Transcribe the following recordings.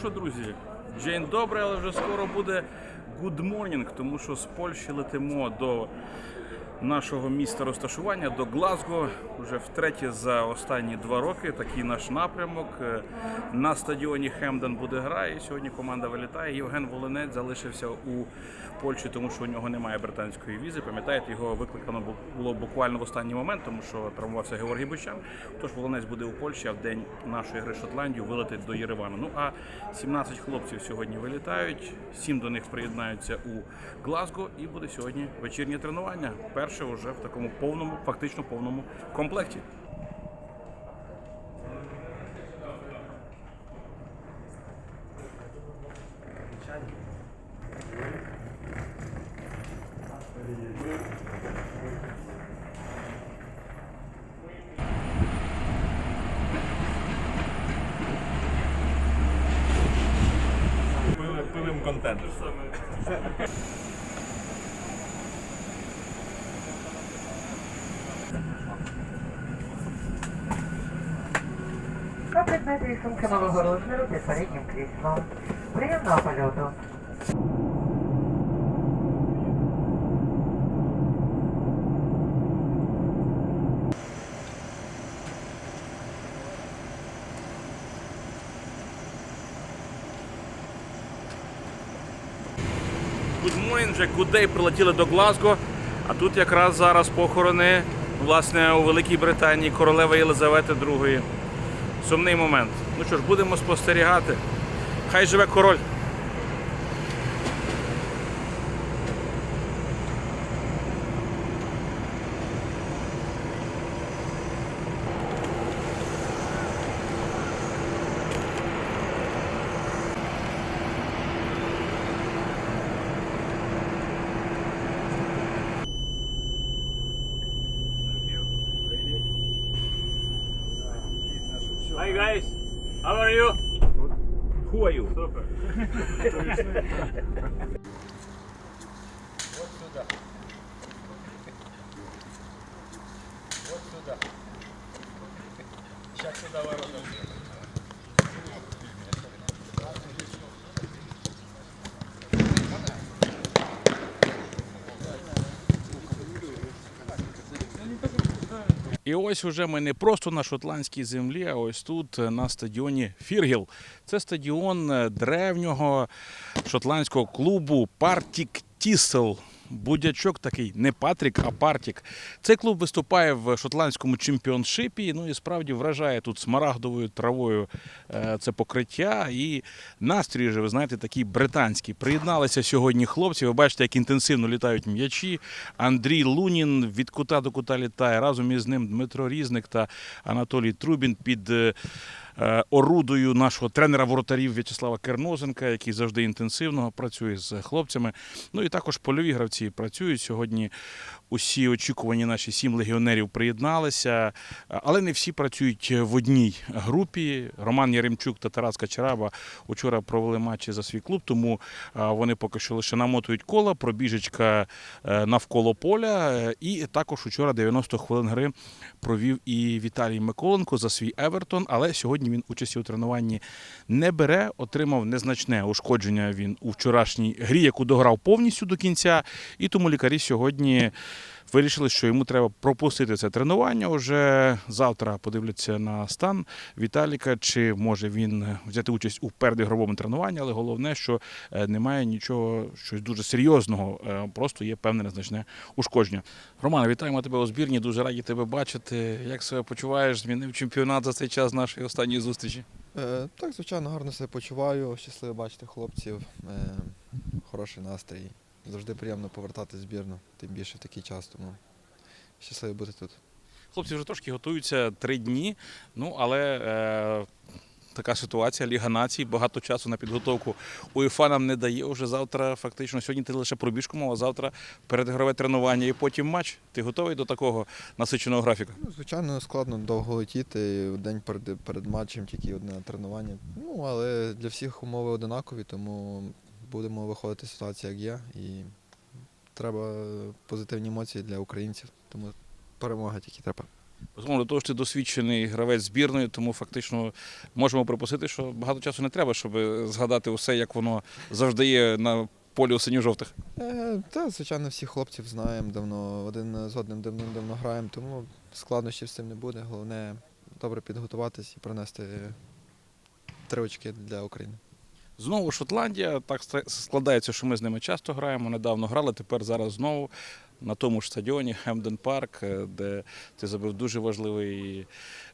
що, друзі, день добре, але вже скоро буде good morning, тому що з Польщі летимо до нашого міста розташування, до Глазго. Вже втретє за останні два роки. Такий наш напрямок. Е, На стадіоні Хемден буде гра. І сьогодні команда вилітає. Євген Волинець залишився у Польщі, тому що у нього немає британської візи. Пам'ятаєте, його викликано було буквально в останній момент, тому що травмувався Георгій Бущан. Тож Волинець буде у Польщі, а в день нашої гри Шотландію вилетить до Єревану. Ну а 17 хлопців сьогодні вилітають. Сім до них приєднаються у Глазго, і буде сьогодні вечірнє тренування. Перше вже в такому повному, фактично повному комплекті. Пили- Пилим контент. На предметі сумки малого розміру під переднім кріслом. Приємного польоту. Morning, вже good прилетіли до Глазго. А тут якраз зараз похорони власне у Великій Британії королеви Єлизавети II. Сумний момент. Ну що ж, будемо спостерігати. Хай живе король. Hi guys, how are you? Good. Who are you? Super. вот сюда. Вот сюда. Сейчас сюда ворота. І ось уже ми не просто на шотландській землі, а ось тут е, на стадіоні Фіргіл. Це стадіон е, древнього шотландського клубу Партік Тісел. Будячок такий, не Патрік, а Партік. Цей клуб виступає в шотландському чемпіоншипі. Ну і справді вражає тут смарагдовою травою е, це покриття. І настрій же, ви знаєте, такий британський. Приєдналися сьогодні хлопці. Ви бачите, як інтенсивно літають м'ячі. Андрій Лунін від кута до кута літає. Разом із ним Дмитро Різник та Анатолій Трубін під. Е, е, Орудою нашого тренера воротарів В'ячеслава Кернозенка, який завжди інтенсивно працює з хлопцями. Ну і також польові гравці працюють сьогодні. Усі очікувані наші сім легіонерів приєдналися, але не всі працюють в одній групі. Роман Яремчук та Тарас Качараба вчора провели матчі за свій клуб, тому вони поки що лише намотують кола, пробіжечка е, навколо поля. Е, І також вчора 90 хвилин гри провів і Віталій Миколенко за свій Евертон, але сьогодні він участі у тренуванні не бере, отримав незначне ушкодження він у вчорашній грі, яку дограв повністю до кінця. І тому лікарі сьогодні вирішили, що йому треба пропустити це тренування. Уже завтра подивляться на стан Віталіка, чи може він взяти участь у передігровому тренуванні, але головне, що е, немає нічого щось дуже серйозного, е, просто є певне незначне ушкодження. Роман, вітаємо тебе у збірні. Дуже раді тебе бачити. Як себе почуваєш? Змінив чемпіонат за цей час нашої останньої зустрічі. Е, так, звичайно, гарно себе почуваю. Щасливо бачити хлопців. Е, хороший настрій. Завжди приємно повертати збірну, тим більше в такий час, тому щасливо бути тут. Хлопці вже трошки готуються три дні. Ну але е, така ситуація, Ліга націй, багато часу на підготовку УЄФА нам не дає. Уже завтра, фактично, сьогодні ти лише пробіжку мав, а завтра передгрове тренування і потім матч. Ти готовий до такого насиченого графіка? Ну, звичайно, складно довго летіти. День перед, перед матчем тільки одне тренування. Ну, але для всіх умови одинакові, тому будемо виходити з ситуації, як є. І треба позитивні емоції для українців. Тому перемога тільки треба. Безумовно, до того ж ти досвідчений гравець збірної, тому фактично можемо припустити, що багато часу не треба, щоб згадати усе, як воно завжди є на полі у синьо-жовтих. Е, та, звичайно, всіх хлопців знаємо давно, один з одним давним-давно граємо, тому складнощів з цим не буде. Головне добре підготуватись і принести три очки для України. Знову Шотландія. Так складається, що ми з ними часто граємо. Недавно грали, тепер зараз знову на тому ж стадіоні Хемден Парк, е, де ти забив дуже важливий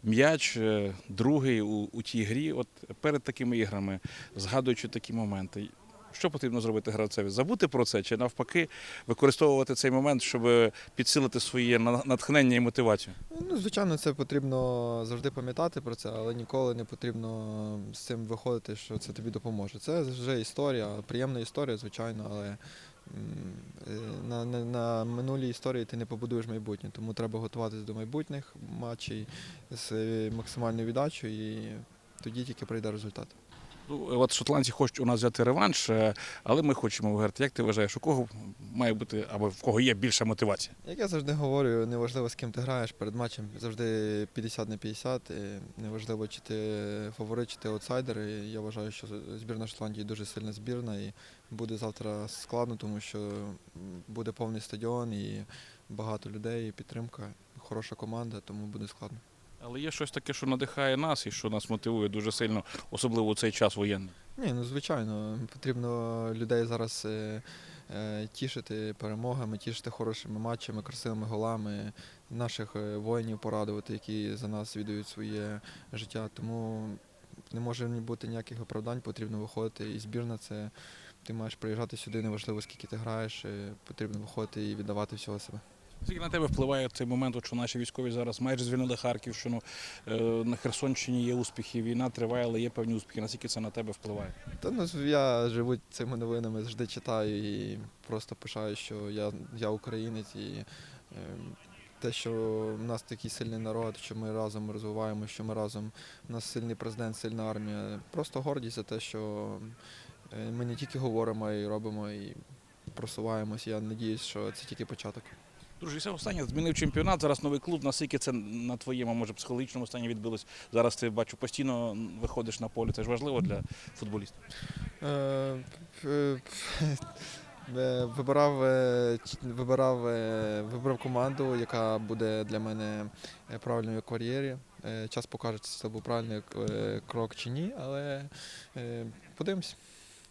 м'яч, е, другий у, у тій грі. От перед такими іграми, згадуючи такі моменти. Що потрібно зробити гравцеві? Забути про це чи навпаки використовувати цей момент, щоб підсилити своє на- натхнення і мотивацію? Ну, звичайно, це потрібно завжди пам'ятати про це, але ніколи не потрібно з цим виходити, що це тобі допоможе. Це вже історія, приємна історія, звичайно, але е, на, на, на минулій історії ти не побудуєш майбутнє, тому треба готуватися до майбутніх матчів з максимальною віддачею і тоді тільки прийде результат. Ну, от шотландці хочуть у нас взяти реванш, е, але ми хочемо виграти. Як ти вважаєш, у кого має бути або в кого є більша мотивація? Як я завжди говорю, неважливо з ким ти граєш перед матчем, завжди 50 на 50. і Неважливо, чи ти фаворит, чи ти аутсайдер. І Я вважаю, що збірна Шотландії дуже сильна збірна і буде завтра складно, тому що буде повний стадіон і багато людей, і підтримка, хороша команда, тому буде складно. Але є щось таке, що надихає нас і що нас мотивує дуже сильно, особливо у цей час воєнний. Ні, ну звичайно, потрібно людей зараз е, е, тішити перемогами, тішити хорошими матчами, красивими голами, наших е, воїнів порадувати, які за нас віддають своє життя. Тому не може бути ніяких оправдань, потрібно виходити. І збірна це ти маєш приїжджати сюди, неважливо скільки ти граєш, потрібно виходити і віддавати всього себе. Скільки на тебе впливає цей момент, що наші військові зараз майже звільнили Харківщину, е, на Херсонщині є успіхи, війна триває, але є певні успіхи. Наскільки це на тебе впливає? Та ну я живу цими новинами, завжди читаю і просто пишаю, що я, я українець і е, те, що в нас такий сильний народ, що ми разом розвиваємо, що ми разом, у нас сильний президент, сильна армія. Просто гордість за те, що е, ми не тільки говоримо, й робимо і просуваємось. Я надіюсь, що це тільки початок. Друзі, це останнє змінив чемпіонат. Зараз новий клуб. Наскільки це на твоєму, може, психологічному стані відбилось? Зараз ти бачу постійно виходиш на поле. Це ж важливо для футболіста. Е, е, Вибирав, е, вибирав, е, вибрав команду, яка буде для мене правильною кар'єрі. Час покаже, чи це був правильний крок чи ні, але подивимось.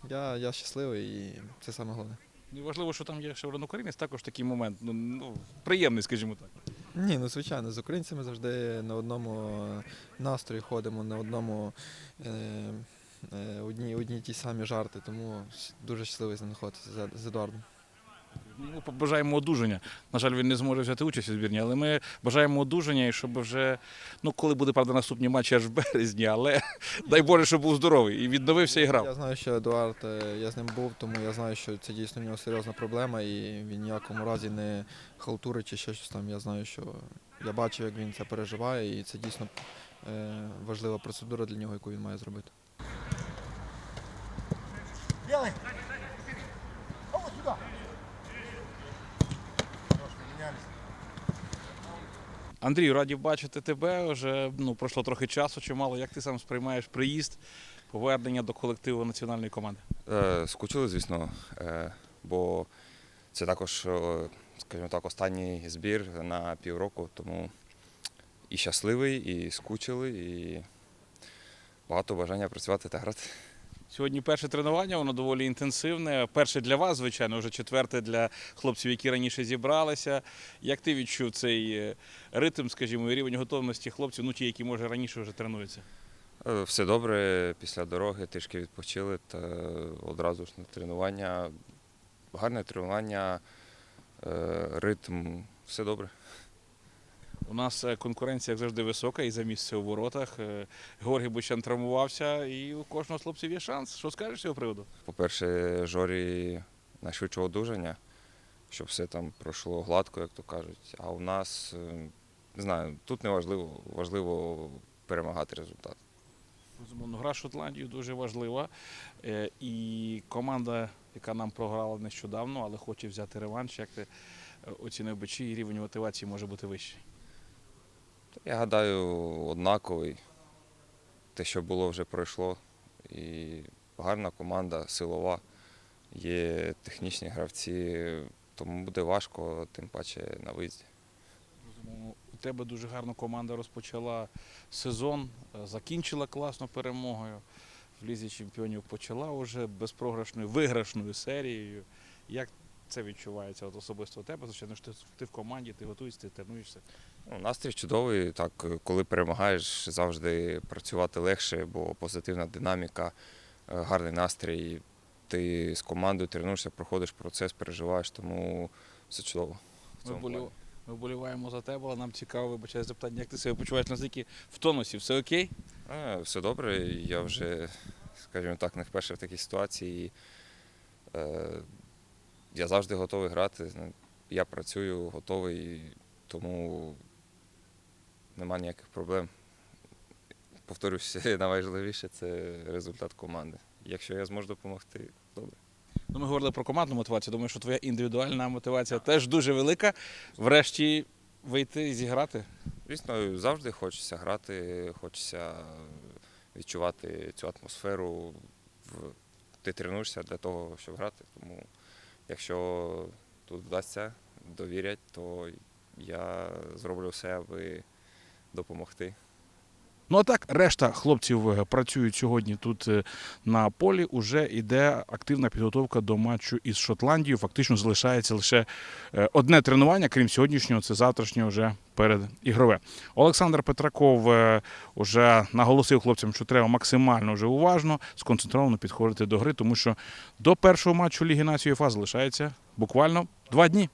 Я, я щасливий і це саме головне. Ну, важливо, що там є Шеврон Українець, також такий момент. Ну, ну приємний, скажімо так. Ні, ну звичайно, з українцями завжди на одному настрої ходимо, на одному е, е, одні, одні ті самі жарти, тому дуже щасливий знаходитися з Едуардом. Ми побажаємо одужання. На жаль, він не зможе взяти участь у збірні, але ми бажаємо одужання і щоб вже, ну коли буде правда наступні матчі аж в березні, але дай Боже, щоб був здоровий і відновився і грав. Я знаю, що Едуард, е, я з ним був, тому я знаю, що це дійсно в нього серйозна проблема, і він ніякому разі не халтурить чи ще щось там. Я знаю, що я бачив, як він це переживає, і це дійсно е, важлива процедура для нього, яку він має зробити. Делай. Андрію, раді бачити тебе. Вже ну пройшло трохи часу, чимало. Як ти сам сприймаєш приїзд, повернення до колективу національної команди? Е, Скучили, звісно, е, бо це також, е, скажімо так, останній збір на півроку, тому і щасливий, і скучили, і багато бажання працювати та грати. Сьогодні перше тренування, воно доволі інтенсивне. Перше для вас, звичайно, вже четверте для хлопців, які раніше зібралися. Як ти відчув цей е, ритм, скажімо, і рівень готовності хлопців, ну ті, які може раніше вже тренуються? Е, Все добре, після дороги трішки відпочили та одразу ж на тренування. Гарне тренування, е, ритм, все добре. У нас е, конкуренція, як завжди, висока і за місце у воротах. Е, Георгій Бущан травмувався, і у кожного з хлопців є шанс. Що скажеш з цього приводу? По-перше, Жорі найшвидшого одужання, щоб все там пройшло гладко, як то кажуть. А у нас, е, не знаю, тут не важливо, важливо перемагати результат. Безумовно, гра з Шотландією дуже важлива. І команда, яка нам програла нещодавно, але хоче взяти реванш, як ти оцінив би, чий рівень мотивації може бути вищий? Я гадаю, однаковий. Те, що було, вже пройшло. І гарна команда, силова. Є технічні гравці, тому буде важко, тим паче на виїзді. У тебе дуже гарна команда розпочала сезон, е, закінчила класно перемогою. В Лізі чемпіонів почала вже безпрограшною виграшною серією. Як це відчувається от особисто у тебе? Звичайно, ти, в команді, ти готуєшся, ти тренуєшся. Ну, настрій чудовий. Так, коли перемагаєш, завжди працювати легше, бо позитивна динаміка, е, гарний настрій. Ти з командою тренуєшся, проходиш процес, переживаєш, тому все чудово. в Ми, цьому плані. Ми вболіваємо за тебе, але нам цікаво вибачаю запитання, як ти себе почуваєш наскільки в тонусі? Все окей? Е, Все добре. Я вже, скажімо так, не вперше в такій ситуації. Е, Я завжди готовий грати. Я працюю, готовий, тому нема ніяких проблем. Повторюсь, найважливіше це результат команди. Якщо я зможу допомогти, добре. Ну, ми говорили про командну мотивацію. Думаю, що твоя індивідуальна мотивація теж дуже велика. Врешті вийти і зіграти. Звісно, завжди хочеться грати, хочеться відчувати цю атмосферу. Ти тренуєшся для того, щоб грати. Тому якщо тут вдасться довірять, то я зроблю все, аби допомогти. Ну а так, решта хлопців е, працюють сьогодні тут е, на полі. Уже йде активна підготовка до матчу із Шотландією. Фактично залишається лише е, одне тренування, крім сьогоднішнього, це завтрашнє вже перед ігрове. Олександр Петраков е, уже наголосив хлопцям, що треба максимально вже уважно, сконцентровано підходити до гри, тому що до першого матчу Ліги Нації УЄФА залишається буквально два дні.